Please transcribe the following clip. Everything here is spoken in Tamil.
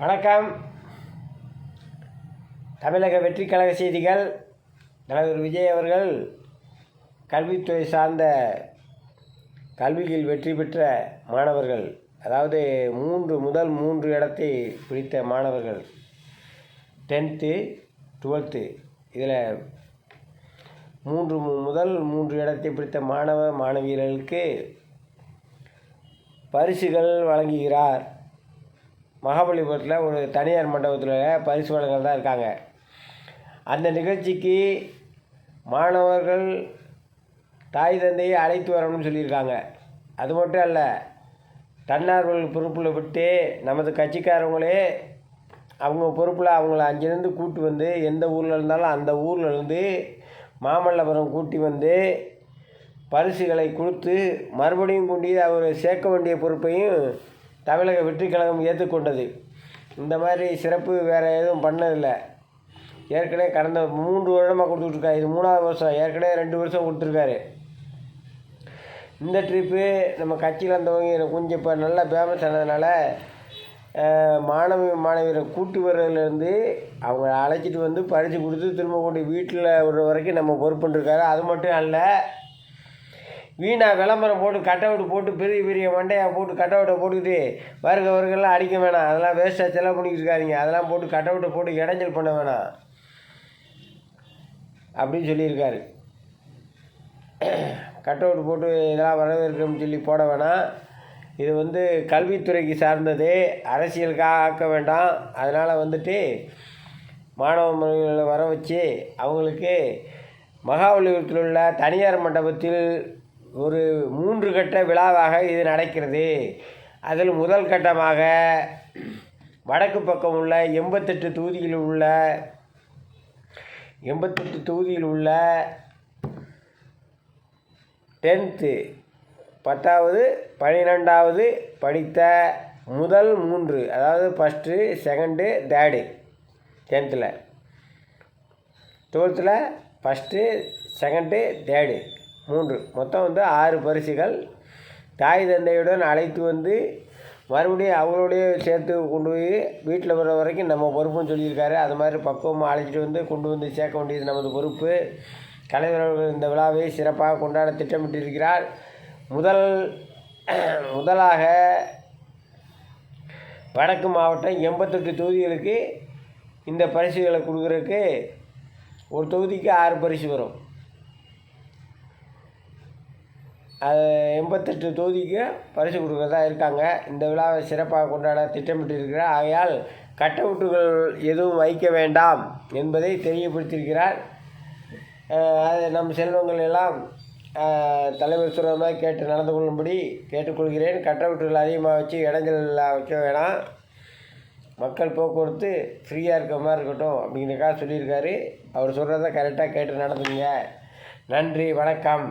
வணக்கம். தமிழக வெற்றி கழக செய்திகள். தலைவர் விஜய் அவர்கள் கல்வித்துறை சார்ந்த கல்வியில் வெற்றி பெற்ற மாணவர்கள் அதாவது மூன்று முதல் மூன்று இடத்தை பிடித்த மாணவர்கள் டென்த்து டுவெல்த்து இதில் மூன்று முதல் மூன்று இடத்தை பிடித்த மாணவ மாணவியர்களுக்கு பரிசுகள் வழங்குகிறார். மகாபலிபுரத்தில் ஒரு தனியார் மண்டபத்தில் பரிசு வழங்கல் தான் இருக்காங்க. அந்த நிகழ்ச்சிக்கு மாணவர்கள் தாய் தந்தையை அழைத்து வரணும்னு சொல்லியிருக்காங்க. அது மட்டும் அல்ல தன்னார்வல் பொறுப்பில் விட்டு நமது கட்சிக்காரங்களே அவங்க பொறுப்பில் அவங்கள அங்கேருந்து கூட்டி வந்து எந்த ஊரில் இருந்தாலும் அந்த ஊரில் இருந்து மாமல்லபுரம் கூட்டி வந்து பரிசுகளை கொடுத்து மறுபடியும் கொண்டு அவரை சேர்க்க வேண்டிய பொறுப்பையும் தமிழக வெற்றிக் கழகம் ஏற்றுக்கொண்டது இந்த மாதிரி சிறப்பு வேறு எதுவும் பண்ணதில்லை. ஏற்கனவே கடந்த மூன்று வருடமாக கொடுத்துட்ருக்காரு இது மூணாவது வருஷம். ஏற்கனவே ரெண்டு வருஷம் கொடுத்துருக்காரு. இந்த ட்ரிப்பு நம்ம கட்சியில் இருந்தவங்க கொஞ்சம் இப்போ நல்லா ஃபேமஸ் ஆனதுனால மாணவி மாணவியரை கூட்டு வர்றதுலேருந்து அவங்க அழைச்சிட்டு வந்து பறித்து கொடுத்து திரும்ப கொண்டு வீட்டில் விடுற வரைக்கும் நம்ம பொறுப்புன்றிருக்காரு அது மட்டும் அல்ல வீணாக விளம்பரம் போட்டு கட் போட்டு பெரிய பெரிய மண்டையாக போட்டு கட்டவுட்டை போட்டுக்கிட்டு வருக வருகெல்லாம் அடிக்க வேணாம். அதெல்லாம் வேஸ்ட்டாக செலவு பண்ணிக்கிட்டு இருக்காதீங்க. அதெல்லாம் போட்டு கட்டவுட்டை போட்டு இடைஞ்சல் பண்ண வேணாம். அப்படின்னு சொல்லியிருக்காரு. கட் அவுட் போட்டு இதெல்லாம் வரவேற்கணும்னு சொல்லி போட வேணாம். இது வந்து கல்வித்துறைக்கு சார்ந்தது. அரசியலுக்காக ஆக்க வேண்டாம். அதனால் வந்துட்டு மாணவ மாணவிகளை வர வச்சு அவங்களுக்கு மகாபலிபுரத்தில் உள்ள தனியார் மண்டபத்தில் ஒரு மூன்று கட்ட விழாவாக இது நடக்கிறது. அதில் முதல் கட்டமாக வடக்கு பக்கம் உள்ள எண்பத்தெட்டு தொகுதியில் உள்ள எண்பத்தெட்டு தொகுதியில் உள்ள டென்த்து பத்தாவது பன்னிரெண்டாவது படித்த முதல் மூன்று அதாவது ஃபஸ்ட்டு செகண்டு தேர்டு டென்த்தில் டுவெல்த்தில் ஃபஸ்ட்டு செகண்டு தேர்டு மூன்று. மொத்தம் வந்து ஆறு பரிசுகள். தாய் தந்தையுடன் அழைத்து வந்து மறுபடியும் அவங்களுடைய சேர்த்து கொண்டு போய் வீட்டில் வர வரைக்கும் நம்ம பொறுப்புன்னு சொல்லியிருக்காரு. அது மாதிரி பக்குவமாக அழைச்சிட்டு வந்து கொண்டு வந்து சேர்க்க வேண்டியது நமது பொறுப்பு. கலைஞர்கள் அவர்கள் இந்த விழாவை சிறப்பாக கொண்டாட திட்டமிட்டிருக்கிறார். முதல் முதலாக வடக்கு மாவட்டம் எண்பத்தெட்டு தொகுதிகளுக்கு இந்த பரிசுகளை கொடுக்குறதுக்கு ஒரு தொகுதிக்கு ஆறு பரிசு வரும். அது எண்பத்தெட்டு தொகுதிக்கு பரிசு கொடுக்குறதா இருக்காங்க. இந்த விழாவை சிறப்பாக கொண்டாட திட்டமிட்டிருக்கிறார். ஆகையால் கட்டவுட்டுகள் எதுவும் வைக்க வேண்டாம் என்பதை தெரியப்படுத்தியிருக்கிறார். அது நம் செல்வங்கள் எல்லாம் தலைவர் சுரமாக கேட்டு நடந்து கொள்ளும்படி கேட்டுக்கொள்கிறேன். கட்டவுட்டுகள் அதிகமாக வச்சு இடங்கள் வைக்க வேணாம். மக்கள் போக்குவரத்து ஃப்ரீயாக இருக்க மாதிரி இருக்கட்டும் அப்படிங்கிறக்காக சொல்லியிருக்காரு. அவர் சொல்கிறத கரெக்டாக கேட்டு நடந்துங்க நன்றி வணக்கம்.